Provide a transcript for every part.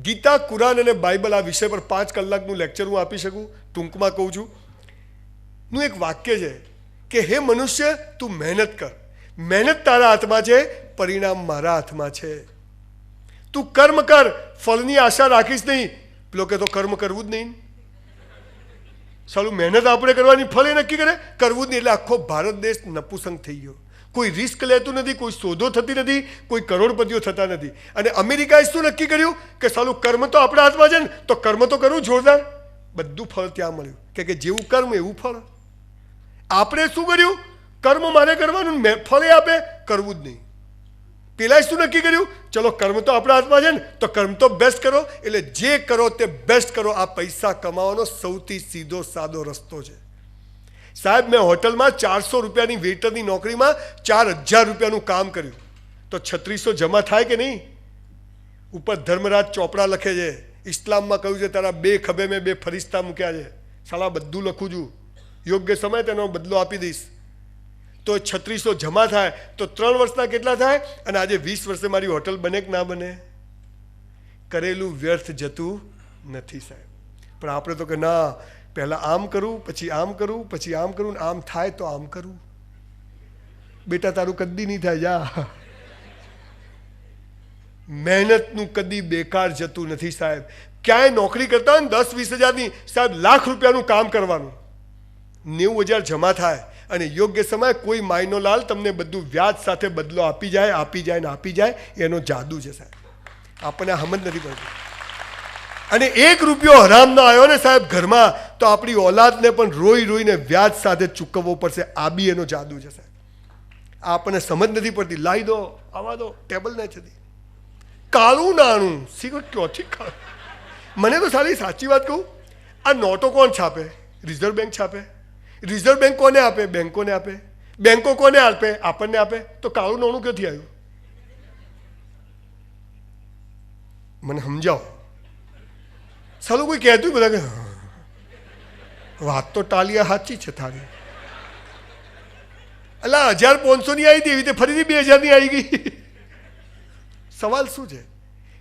ગીતા, કુરાન અને બાઇબલ આ વિષય પર પાંચ કલાકનું લેક્ચર હું આપી શકું? ટૂંકમાં કહું છું. નું એક વાક્ય છે કે, હે મનુષ્ય, તું મહેનત કર. મહેનત તારા હાથમાં છે, પરિણામ મારા હાથમાં છે. તું કર્મ કર, ફળની આશા રાખીશ નહીં. પેલો કે તો કર્મ કરવું જ નહીં. સાલું મહેનત આપણે કરવાની, ફળ એ નક્કી કરે, કરવું જ નહીં. એટલે આખો ભારત દેશ નપુસંગ થઈ ગયો. કોઈ રિસ્ક લેતું નથી, કોઈ શોધો થતી નથી, કોઈ કરોડપતિઓ થતા નથી. અને અમેરિકાએ શું નક્કી કર્યું? કે સાલું કર્મ તો આપણા હાથમાં છે ને, તો કર્મ તો કરવું જોરદાર. બધું ફળ ત્યાં મળ્યું. કે કે જેવું કર્મ, એવું ફળ. આપણે શું કર્યું? કર્મ મારે કરવાનું મેં ફળે આપે, કરવું જ નહીં. પેલા શું નક્કી કર્યું? ચલો, કર્મ તો આપણા હાથમાં છે ને, તો કર્મ તો બેસ્ટ કરો. એટલે જે કરો તે બેસ્ટ કરો. આ પૈસા કમાવાનો સૌથી સીધો સાદો રસ્તો છે. સાહેબ, મેં હોટલમાં ચારસો રૂપિયાની વેઇટરની નોકરીમાં ચાર હજાર રૂપિયાનું કામ કર્યું. તો છત્રીસો જમા થાય કે નહીં? ઉપર ધર્મરાજ ચોપડા લખે છે, ઇસ્લામમાં કહ્યું છે, તારા બે ખભે મેં બે ફરિશ્તા મૂક્યા છે. સાલા, બધું લખું છું. યોગ્ય સમય તેનો બદલો આપી દઈશ. તો છત્રીસો જમા થાય, તો ત્રણ વર્ષના કેટલા થાય? અને આજે વીસ વર્ષે મારી હોટલ બને કે ના બને? કરેલું વ્યર્થ જતું નથી સાહેબ. પણ આપણે તો કે ના પહેલાં આમ કરું, પછી આમ કરું, પછી આમ કરું ને આમ થાય તો આમ કરું. બેટા, તારું કદી નહીં થાય, જા. મહેનતનું કદી બેકાર જતું નથી, સાહેબ. ક્યાંય નોકરી કરતા હોય ને દસ, વીસ હજારની, સાહેબ, લાખ રૂપિયાનું કામ કરવાનું. નેવું હજાર જમા થાય અને યોગ્ય સમયે કોઈ માયનો લાલ તમને બધું વ્યાજ સાથે બદલો આપી જાય આપી જાય ને આપી જાય, એનો જાદુ છે, સાહેબ. આપણને સમજ નથી પડતી અને એક રૂપિયો હરામ ના આવ્યો ને સાહેબ ઘરમાં, તો આપણી ઓલાદને પણ રોઈ રોઈને વ્યાજ સાથે ચૂકવવો પડશે. આ બી એનો જાદુ છે સાહેબ. આપણને સમજ નથી પડતી. લાવી દો, આવા દો, ટેબલ ને છતી કાળું નાણું શીખો ક્યોથી મને તો સારી સાચી વાત કહું, આ નોટો કોણ છાપે? રિઝર્વ બેંક છાપે? રિઝર્વ બેંક કોને આપે? બેંકોને આપે. બેંકો કોને આપે? આપણને આપે. તો કાળું નાણું ક્યાંથી આવ્યું? મને સમજાવો. સાલું કોઈ કહેતું બધા કે વાત તો ટાલિયા સાચી છે તારી. અલા, હજાર પાંચસોની આવી હતી એવી રીતે ફરીથી બે હજારની આવી ગઈ. સવાલ શું છે?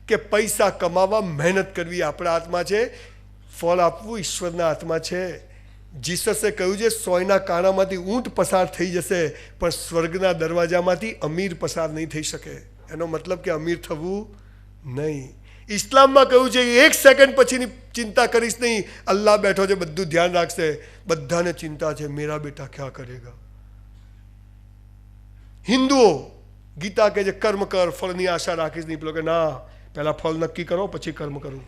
કે પૈસા કમાવા મહેનત કરવી આપણા હાથમાં છે, ફળ આપવું ઈશ્વરના હાથમાં છે. જીસસે કહ્યું છે, સોયના કાણામાંથી ઊંટ પસાર થઈ જશે, પણ સ્વર્ગના દરવાજામાંથી અમીર પસાર નહીં થઈ શકે. એનો મતલબ કે અમીર થવું નહીં. ઇસ્લામમાં કહ્યું છે કે એક સેકન્ડ પછીની ચિંતા કરીશ નહીં. અલ્લાહ બેઠો છે, બધું ધ્યાન રાખશે. બધાને ચિંતા છે, મેરા બેટા ક્યાં કરેગા? હિન્દુઓ ગીતા કહે છે, કર્મ કર, ફળની આશા રાખીશ નહીં. પેલો કે ના પહેલાં ફળ નક્કી કરો, પછી કર્મ કરું.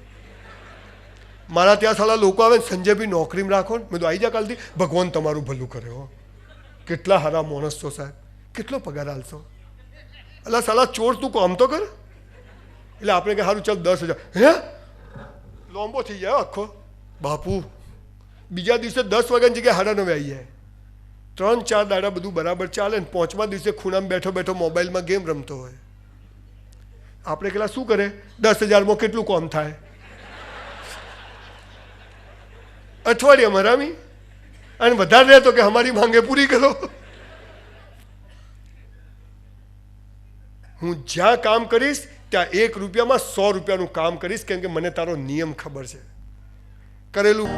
મારા ત્યાં સાલા લોકો આવે ને સંજયભાઈ નોકરીમાં રાખો ને. મેં તો આવી જા કાલથી. ભગવાન તમારું ભલું કરે હો. કેટલા હારા માણસ છો સાહેબ. કેટલો પગાર હાલશો એટલે સાલા ચોર તું કામ તો કર. એટલે આપણે કે સારું ચાલ, દસ હજાર. હે? લોંબો થઈ જાય આખો. બાપુ, બીજા દિવસે દસ વાગ્યાની જગ્યાએ સાડા નવે આવી જાય. ત્રણ, ચાર દાડા બધું બરાબર ચાલે ને પાંચમા દિવસે ખૂણામાં બેઠો બેઠો મોબાઈલમાં ગેમ રમતો હોય. આપણે કેટલા શું કરે? દસ હજારમાં કેટલું કોમ થાય? અઠવાડિયામાં રામી અને વધારે રહેતો કે અમારી માંગે પૂરી કરો. હું જ્યાં કામ કરીશ ત્યાં એક રૂપિયામાં સો રૂપિયાનું કામ કરીશ કેમ કે મને તારો નિયમ ખબર છે. કરેલું.